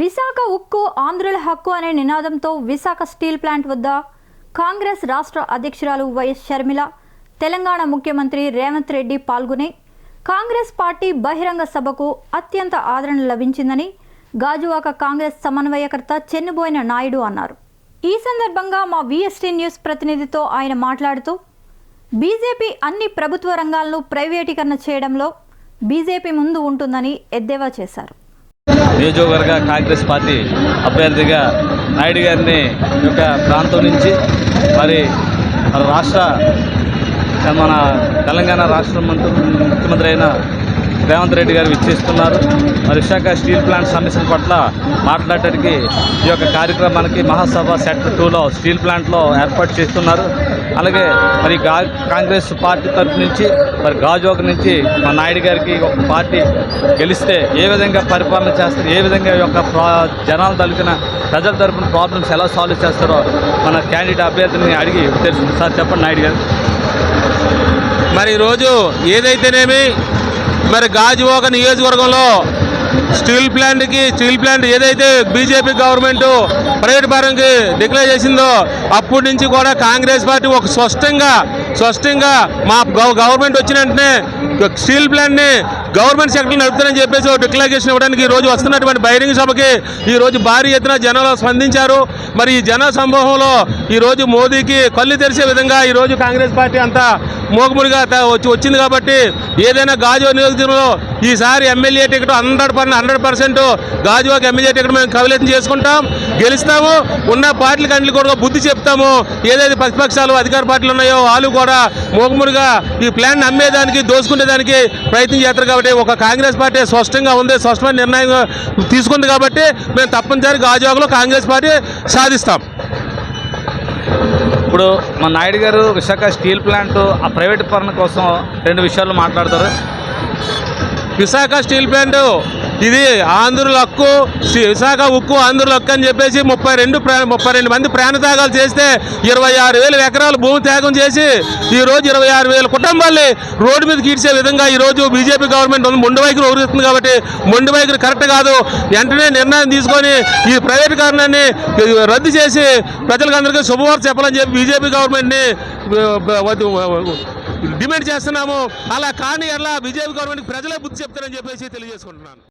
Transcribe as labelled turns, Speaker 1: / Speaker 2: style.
Speaker 1: విశాఖ ఉక్కు ఆంధ్రుల హక్కు అనే నినాదంతో విశాఖ స్టీల్ ప్లాంట్ వద్ద కాంగ్రెస్ రాష్ట్ర అధ్యక్షురాలు వైఎస్ షర్మిల తెలంగాణ ముఖ్యమంత్రి రేవంత్ రెడ్డి పాల్గొని కాంగ్రెస్ పార్టీ బహిరంగ సభకు అత్యంత ఆదరణ లభించిందని గాజువాక కాంగ్రెస్ సమన్వయకర్త చెన్నుబోయిన నాయుడు అన్నారు. ఈ సందర్భంగా మా విఎస్టీ న్యూస్ ప్రతినిధితో ఆయన మాట్లాడుతూ బీజేపీ అన్ని ప్రభుత్వ రంగాలను ప్రైవేటీకరణ చేయడంలో బీజేపీ ముందు ఉంటుందని ఎద్దేవా చేశారు.
Speaker 2: నియోజకవర్గ కాంగ్రెస్ పార్టీ అభ్యర్థిగా నాయుడు గారిని యొక్క ప్రాంతం నుంచి మరి రాష్ట్ర మన తెలంగాణ రాష్ట్ర మంత్రి ముఖ్యమంత్రి అయిన రేవంత్ రెడ్డి గారు విచ్చేస్తున్నారు. మరి విశాఖ స్టీల్ ప్లాంట్ సమస్యల పట్ల మాట్లాడటానికి ఈ యొక్క కార్యక్రమానికి మహాసభ సెక్టర్ టూలో స్టీల్ ప్లాంట్లో ఏర్పాటు చేస్తున్నారు. అలాగే మరి గా కాంగ్రెస్ పార్టీ తరఫు నుంచి మరి గాజోక నుంచి మా నాయుడు గారికి ఒక పార్టీ గెలిస్తే ఏ విధంగా పరిపాలన చేస్తారు ఏ విధంగా యొక్క ప్రా జనాలు తలిగిన ప్రజల తరఫున ప్రాబ్లమ్స్ ఎలా సాల్వ్ చేస్తారో మన క్యాండిడేట్ అభ్యర్థిని అడిగి తెలుసు సార్ చెప్పండి నాయుడు గారు.
Speaker 3: మరి ఈరోజు ఏదైతేనేమి మరి గాజువాక నియోజకవర్గంలో స్టీల్ ప్లాంట్కి స్టీల్ ప్లాంట్ ఏదైతే బీజేపీ గవర్నమెంట్ ప్రైవేట్ పరంకి డిక్లేర్ చేసిందో అప్పటి నుంచి కూడా కాంగ్రెస్ పార్టీ ఒక స్పష్టంగా స్పష్టంగా మా గవర్నమెంట్ వచ్చిన వెంటనే స్టీల్ ప్లాంట్ని గవర్నమెంట్ సెక్టర్ నడుపుతారని చెప్పేసి ఒక డిక్లరేషన్ ఇవ్వడానికి ఈ రోజు వస్తున్నటువంటి బహిరంగ సభకి ఈ రోజు భారీ ఎత్తున జనాలు స్పందించారు. మరి ఈ జన సమూహంలో ఈ రోజు మోదీకి కళ్ళు తెరిచే విధంగా ఈ రోజు కాంగ్రెస్ పార్టీ అంతా మోకముడిగా వచ్చి వచ్చింది కాబట్టి ఏదైనా గాజువా నియోజకవర్గంలో ఈసారి MLA ticket hundred percent hundred percent గాజువాకి MLA ticket మేము కవిలేతం చేసుకుంటాం. గెలుస్తాము. ఉన్న పార్టీలకు అన్నిటి కూడా బుద్ధి చెప్తాము. ఏదైతే ప్రతిపక్షాలు అధికార పార్టీలు ఉన్నాయో వాళ్ళు కూడా మోకముడిగా ఈ ప్లాన్ అమ్మేదానికి దోసుకునేదానికి ప్రయత్నం చేస్తారు కాబట్టి ఒక కాంగ్రెస్ పార్టీ స్పష్టంగా ఉంది స్పష్టమైన నిర్ణయం తీసుకుంది కాబట్టి మేము తప్పనిసరి గాజువాకలో కాంగ్రెస్ పార్టీ సాధిస్తాం.
Speaker 2: ఇప్పుడు మా నాయుడు గారు విశాఖ స్టీల్ ప్లాంట్ ఆ ప్రైవేట్ పరణ కోసం రెండు విషయాలు మాట్లాడతారు.
Speaker 3: Visakha steel plant. ఇది ఆంధ్రుల హక్కు విశాఖ ఉక్కు ఆంధ్రుల హక్కు అని చెప్పేసి ముప్పై రెండు ముప్పై రెండు మంది ప్రాణత్యాగాలు చేస్తే ఇరవై ఆరు వేల ఎకరాలు భూమి త్యాగం చేసి ఈరోజు ఇరవై ఆరు వేల కుటుంబాల్ని రోడ్డు మీద గీడ్చే విధంగా ఈరోజు బీజేపీ గవర్నమెంట్ ఉంది. మొండి వైఖరి ఊరుతుంది కాబట్టి మొండి వైఖరి కరెక్ట్ కాదు. వెంటనే నిర్ణయం తీసుకొని ఈ ప్రైవేటీకరణాన్ని రద్దు చేసి ప్రజలందరికీ శుభవార్త చెప్పాలని చెప్పి బీజేపీ గవర్నమెంట్ని డిమాండ్ చేస్తున్నాము. అలా కానీ అలా బీజేపీ గవర్నమెంట్ ప్రజలే బుద్ధి చెప్తారని చెప్పేసి తెలియజేసుకుంటున్నాను.